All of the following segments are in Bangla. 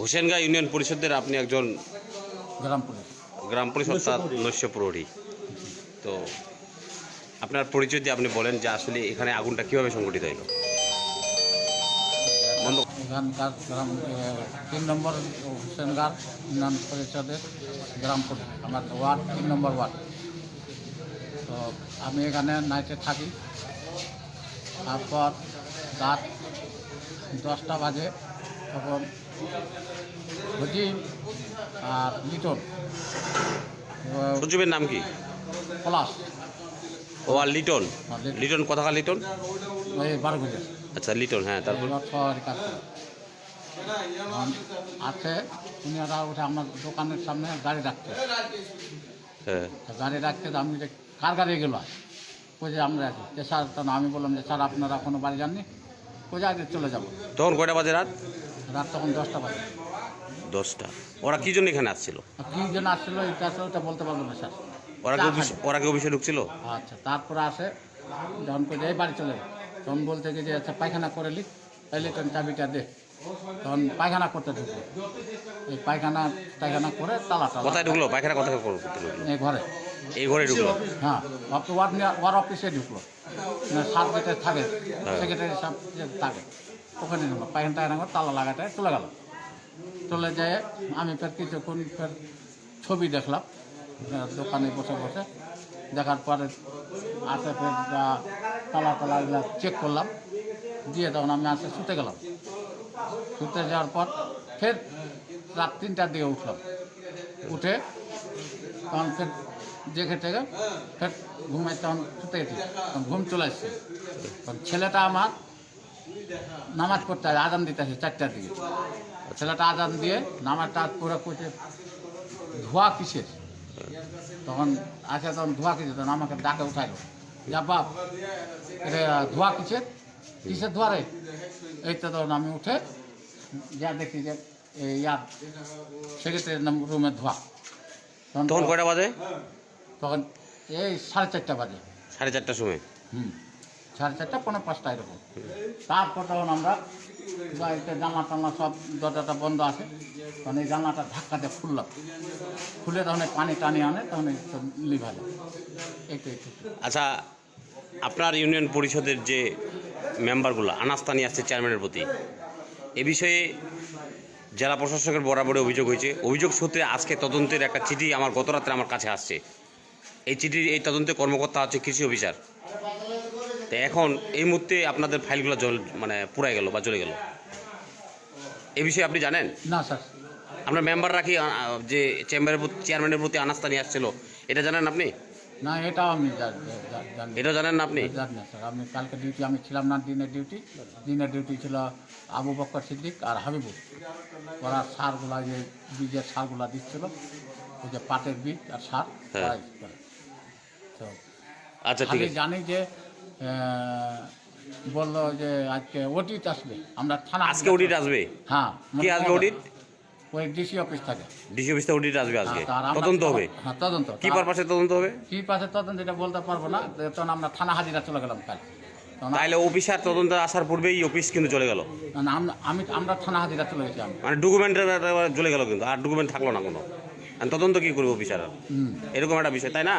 হোসেনগা ইউনিয়ন পরিষদের আপনি একজন গ্রাম পুলিশ গ্রাম পরিষদ তার নৈশ প্রহরী তো আপনার পরিচয় দিয়ে আপনি বলেন যে আসলে এখানে আগুনটা কীভাবে সংগঠিত হলো এখানকার গ্রাম তিন নম্বর হোসেনগার ইউনিয়ন পরিষদের গ্রাম পুলিশ আমার ওয়ার্ড তিন নম্বর ওয়ার্ড। তো আমি এখানে নাইটে থাকি। তারপর রাত দশটা বাজে। তখন ঘটি আর লিটন। সচিবের নাম কি? পলাশ। ও আর লিটন? লিটন। কথাকার লিটন? ওই আচ্ছা লিটন হ্যাঁ তারপর? আছে উনি ওরা উঠে আমার দোকানের সামনে গাড়ি রাখছে। হ্যাঁ। গাড়ি রাখতে আমি যে কার গাড়ি গেল যে আমরা আছি? যে স্যার আমি বললাম যে স্যার আপনারা কোনো বাড়ি যাননি? কোথায় আগে চলে যাব? তখন কয়টা বাজে রাত? রাত তখন দশটা বাজে। দশটা। ওরা কি জন্য এখানে আসছিল? কী জন্য আসছিল এটা আসলে ওটা বলতে পারব না স্যার। ওরা কি চা ওরা কি অফিসে ঢুকছিল? আচ্ছা তারপরে আসে যখন করে এই বাড়ি চলে তখন বলতে কি যে আচ্ছা পায়খানা করে লি তাইলে তখন চাবিটা দে। তখন পায়খানা করতে ঢুকলো। এই পায়খানা পায়খানা করে তালা টালা কোথায় ঢুকলো? পায়খানা কোথায় ঢুকলো? এই ঘরে। এই ঘরে ঢুকলো? হ্যাঁ ওয়ার্ড ওয়ার অফিসে ঢুকলো। না সাত যেটা থাকে সেক্রেটারি সব থাকে। ওখানে ঢুকলো পায়খানা টায়খানা তালা লাগাতে চলে গেল। চলে যেয়ে আমি ফের কিছুক্ষণ ফের ছবি দেখলাম দোকানে বসে বসে। দেখার পরে আসে ফের তালা তালা চেক করলাম, দিয়ে তখন আমি আসে শুতে গেলাম। শুতে যাওয়ার পর ফের রাত তিনটার দিকে উঠলাম। উঠে তখন ফের দেখে টেকে ফের ঘুমাই তখন শুতে গেছি, তখন ঘুম চলে আসছে। তখন ছেলেটা আমার নামাজ পড়তে আছে আদান দিতে আছে চারটার দিকে। ছেলেটা আদান দিয়ে নামাজটা পুরো করছে ধোয়া কিসের? তখন আছে তখন ধোয়া কিসের? তখন আমাকে ডাকে উঠাইলো। যা বাপ এটা ধোয়া কিসের? কিসের ধোয়া রে? এই তো তখন আমি উঠে যা দেখি যে এই ইয়ার সেক্রেটারি রুমে ধোয়া। তখন কয়টা বাজে? তখন এই সাড়ে চারটা বাজে। সাড়ে চারটার সময়? হুম। সাড়ে চারটা পনেরো পাঁচটা এরকম। তারপর তখন আমরা বাড়িতে জানলা টানলা সব দরজাটা বন্ধ আছে। তখন এই জানলাটা ধাক্কা দিয়ে খুললাম। খুলে তখন পানি টানি আনে, তখন এই সব লিভারে এই তো আচ্ছা আপনার ইউনিয়ন পরিষদের যে মেম্বারগুলো, আনাস্তানি আসছে চেয়ারম্যানের প্রতি, এ বিষয়ে জেলা প্রশাসকের বরাবরে অভিযোগ হয়েছে। অভিযোগ সূত্রে আজকে তদন্তের একটা চিঠি আমার গত রাত্রে আমার কাছে আসছে। এই চিঠির, এই তদন্তের কর্মকর্তা হচ্ছে কৃষি অফিসার। তো এখন এই মুহূর্তে আপনাদের ফাইলগুলো জল মানে পুরাই গেল বা চলে গেল। এ বিষয়ে আপনি জানেন? না স্যার। আপনার মেম্বাররা কি যে চেম্বারের প্রতি চেয়ারম্যানের প্রতি আনাস্তা নিয়ে আসছিল এটা জানেন আপনি? না এটা আমি জানি। এটাও জানেন না আপনি? জানি না স্যার। আমি কালকে ডিউটি আমি ছিলাম না দিনের ডিউটি দিনের ডিউটি ছিল আবু বক্কর সিদ্দিক আর হাবিবুর ওরা সারগুলা যে বীজের সারগুলা দিচ্ছিল। ওই যে পাটের বীজ আর সার হ্যাঁ। ওরাই করে। তো আচ্ছা ঠিক খালি আছে। জানি যে বলল যে আজকে অডিট আসবে। আমরা থানা আজকে অডিট আসবে? হ্যাঁ কি আসবে অডিট? ওই ডিসি অফিস থাকে। ডিসি অফিসে অডিট আসবে আজকে। হ্যাঁ, তদন্ত হবে? হ্যাঁ তদন্ত। কি পারপাসে তদন্ত হবে? কি পাশে তদন্ত এটা বলতে পারব না। তখন আমরা থানা হাজিরা চলে গেলাম কাল। তাইলে অফিসার তদন্ত আসার পূর্বেই অফিস কিন্তু চলে গেল। আমি আমরা থানা হাজিরা চলে গেছি মানে ডকুমেন্টের চলে গেল কিন্তু আর ডকুমেন্ট থাকল না কোনো। তদন্ত কি করবে অফিসার এরকম একটা বিষয় তাই না?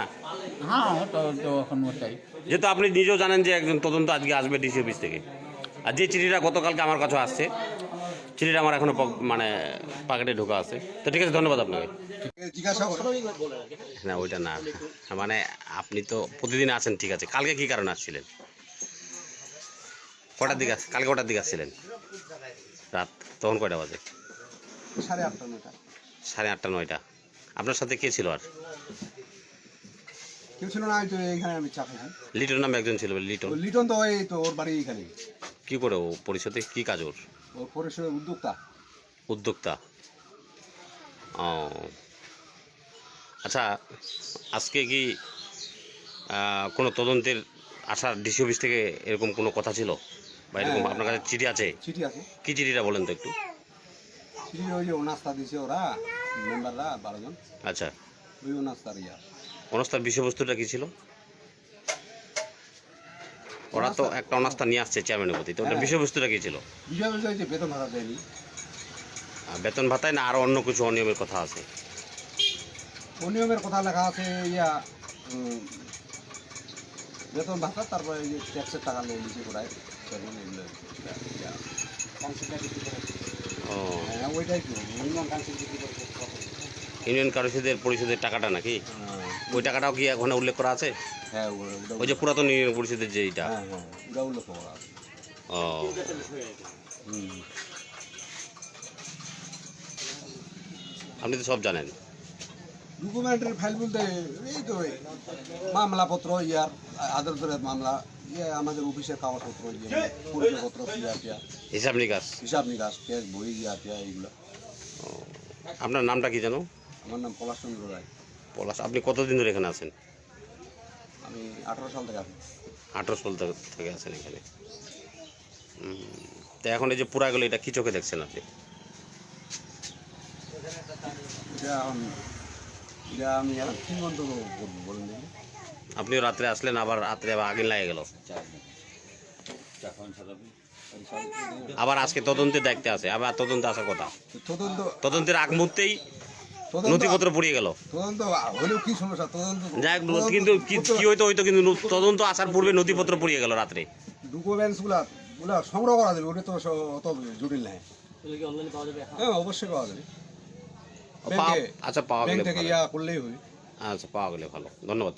হ্যাঁ তো তো এখন ওটাই। যেহেতু আপনি নিজেও জানেন যে একজন তদন্ত আজকে আসবে ডিসি অফিস থেকে। আর যে চিঠিটা গতকালকে আমার কাছে আসছে চিঠিটা আমার এখনও মানে পকেটে ঢোকা আছে। তো ঠিক আছে ধন্যবাদ আপনাকে। না ওইটা না। মানে আপনি তো প্রতিদিন আসেন ঠিক আছে। কালকে কি কারণে আসছিলেন? কটার দিকে আস- কালকে কটার দিকে আসছিলেন? রাত তখন কয়টা বাজে? সাড়ে আটটা নটা সাড়ে আটটা নয়টা। আপনার সাথে কে ছিল আর? কেউ ছিল না তো এইখানে আমি চা খাইছি লিটন নামে একজন ছিল লিটন। লিটন তো ওই তো ওর বাড়ি এইখানে কি করে ও? পরিষদে কি কাজ ওর? ওর পরিষদের উদ্যোক্তা। উদ্যোক্তা। ও। আচ্ছা আজকে কি কোনো তদন্তের আসার ডিসি অফিস থেকে এরকম কোনো কথা ছিল? বা এরকম হ্যাঁ। আপনার কাছে চিঠি আছে? চিঠি আছে। কি চিঠিটা বলেন তো একটু? চিঠি ওই যে নাস্তা দিছে ওরা মেম্বাররা বারো জন। আচ্ছা। ওই নাস্তার ইয়া। অনাস্থার বিষয়বস্তুটা কি ছিল? ওরা তো একটা অনাস্থা নিয়ে আসছে চেয়ারম্যানের প্রতি তো ওটা হ্যাঁ। বিষয়বস্তুটা কি ছিল? বেতন দেয়নি। ভাতায় না আরও অন্য কিছু অনিয়মের কথা আছে? অনিয়মের কথা লেখা আছে ইয়া বেতন ভাতা তারপরে এই যে ট্যাক্সের টাকা নিয়ে নিচে তো ইউনিয়ন কারুসিদের পরিষদের টাকাটা নাকি? হ্যাঁ, ওই টাকাটাও কি ওখানে উল্লেখ করা আছে? হ্যাঁ ওই যে পুরাতন ইউনিয়ন পরিষদের যে এইটা। হ্যাঁ হ্যাঁ ওটা উল্লেখ করা আছে। ও। আপনি তো সব জানেন। ডকুমেন্টের ফাইল বলতে এই তো মামলাপত্র ইয়ার আদালতের মামলা ইয়ে আমাদের অফিসের কাগজপত্র ইয়ে পরিচয়পত্র ইয়া টিয়া হিসাব নিকাশ। হিসাব নিকাশ কেস বই ইয়া টিয়া এইগুলো আপনার নামটা কি জানো আমার নাম পলাশ চন্দ্র রায়। পলাশ আপনি কতদিন ধরে এখানে আছেন? আমি আঠারো সাল থেকে আছি। আঠারো সাল থেকে আছেন এখানে। তো এখন এই যে পুরা গেলো এটা কি চোখে দেখছেন আপনি? আপনিও রাত্রে আসলেন আবার রাত্রে আবার আগে লাগে গেল। আবার আজকে তদন্তের দায়িত্বে আছে আবার তদন্তে আসার কথা। তদন্ত তদন্তের আগ মুহূর্তেই তদন্ত নথিপত্র পুড়িয়ে গেল। তদন্ত হলেও কি সমস্যা? তদন্ত যাই হোক, কিন্তু কি- কি হইতো হইতো কিন্তু ন- তদন্ত আসার পূর্বে নথিপত্র পুড়িয়ে গেল রাত্রে। সংগ্রহ করা যাবে ওটা তো স- অত জটিল নাই হ্যাঁ অবশ্যই পাওয়া যাবে। পাওয়া- ব্যাংকে- আচ্ছা পাওয়া ব্যাংক গেলে থেকে ভালো। ইয়া করলেই হবে। আচ্ছা পাওয়া গেলে ভালো। ধন্যবাদ।